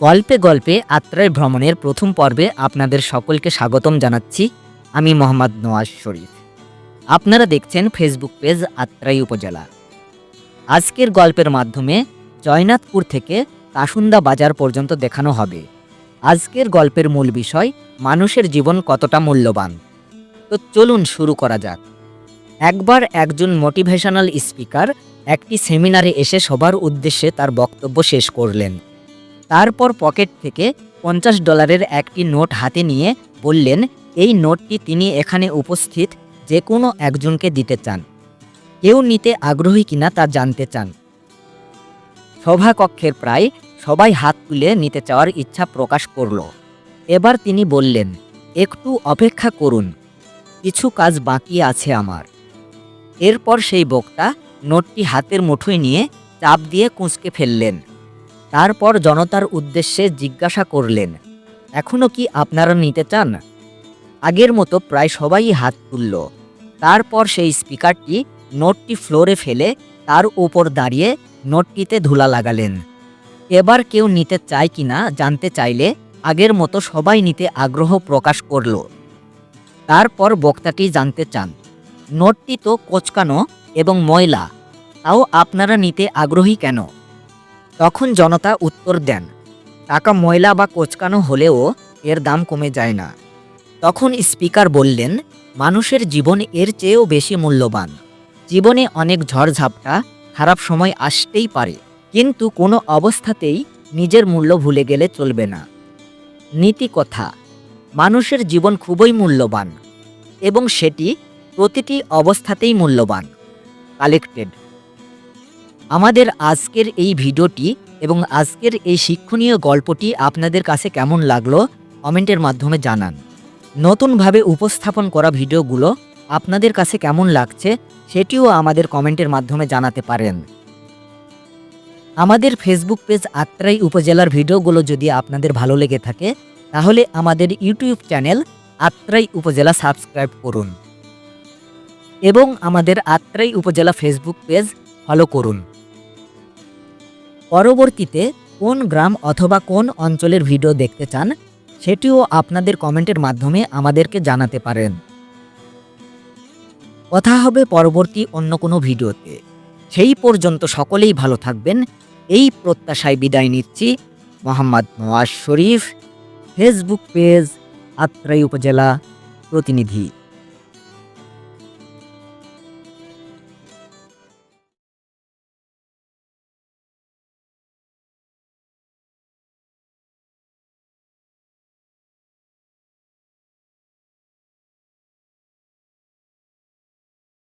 গল্পে গল্পে আত্রাই ভ্রমণের প্রথম পর্বে আপনাদের সকলকে স্বাগতম জানাচ্ছি। আমি মোহাম্মদ নওয়াজ শরীফ। আপনারা দেখছেন ফেসবুক পেজ আত্রাই উপজেলা। আজকের গল্পের মাধ্যমে জয়নাথপুর থেকে কাসুন্দা বাজার পর্যন্ত দেখানো হবে। আজকের গল্পের মূল বিষয়, মানুষের জীবন কতটা মূল্যবান? তো চলুন শুরু করা যাক। একবার একজন মোটিভেশনাল স্পিকার একটি সেমিনারে এসে সবার উদ্দেশ্যে তার বক্তব্য শেষ করলেন। তারপর পকেট থেকে পঞ্চাশ ডলারের একটি নোট হাতে নিয়ে বললেন, এই নোটটি তিনি এখানে উপস্থিত যে কোনো একজনকে দিতে চান। কেউ নিতে আগ্রহী কিনা তা জানতে চান। সভাকক্ষের প্রায় সবাই হাত তুলে নিতে চাওয়ার ইচ্ছা প্রকাশ করল। এবার তিনি বললেন, একটু অপেক্ষা করুন, কিছু কাজ বাকি আছে আমার। এরপর সেই বক্তা নোটটি হাতের মুঠোয় নিয়ে চাপ দিয়ে কুঁচকে ফেললেন। তারপর জনতার উদ্দেশ্যে জিজ্ঞাসা করলেন এখনও কি আপনারা নিতে চান? আগের মতো প্রায় সবাই হাত তুলল। তারপর সেই স্পিকারটি নোটটি ফ্লোরে ফেলে তার উপর দাঁড়িয়ে নোটটিতে ধুলা লাগালেন। এবার কেউ নিতে চায় কি না জানতে চাইলে আগের মতো সবাই নিতে আগ্রহ প্রকাশ করল। তারপর বক্তাটি জানতে চান, নোটটি তো কোচকানো এবং ময়লা, তাও আপনারা নিতে আগ্রহী কেন? তখন জনতা উত্তর দেন, টাকা ময়লা বা কোচকানো হলেও এর দাম কমে যায় না। তখন স্পিকার বললেন, মানুষের জীবন এর চেয়েও বেশি মূল্যবান। জীবনে অনেক ঝড়ঝাপটা খারাপ সময় আসতেই পারে, কিন্তু কোনো অবস্থাতেই নিজের মূল্য ভুলে গেলে চলবে না। নীতি কথা, মানুষের জীবন খুবই মূল্যবান এবং সেটি প্রতিটি অবস্থাতেই মূল্যবান। কালেক্টেড আমাদের আজকের এই ভিডিওটি এবং আজকের এই শিক্ষণীয় গল্পটি আপনাদের কাছে কেমন লাগল কমেন্টের মাধ্যমে জানান। নতুনভাবে উপস্থাপন করা ভিডিওগুলো আপনাদের কাছে কেমন লাগছে সেটিও আমাদের কমেন্টের মাধ্যমে জানাতে পারেন। আমাদের ফেসবুক পেজ আত্রাই উপজেলার ভিডিওগুলো যদি আপনাদের ভালো লেগে থাকে, তাহলে আমাদের ইউটিউব চ্যানেল আত্রাই উপজেলা সাবস্ক্রাইব করুন। এবং আমাদের আত্রাই উপজেলা ফেসবুক পেজ ফলো করুন। পরবর্তীতে কোন গ্রাম অথবা কোন অঞ্চলের ভিডিও দেখতে চান, সেটিও আপনাদের কমেন্টের মাধ্যমে আমাদেরকে জানাতে পারেন। কথা হবে পরবর্তী অন্য কোনো ভিডিওতে। সেই পর্যন্ত সকলেই ভালো থাকবেন। এই প্রত্যাশায় বিদায় নিচ্ছি। মোহাম্মদ নওয়াজ শরীফ ফেসবুক পেজ আত্রাই উপজেলা প্রতিনিধি।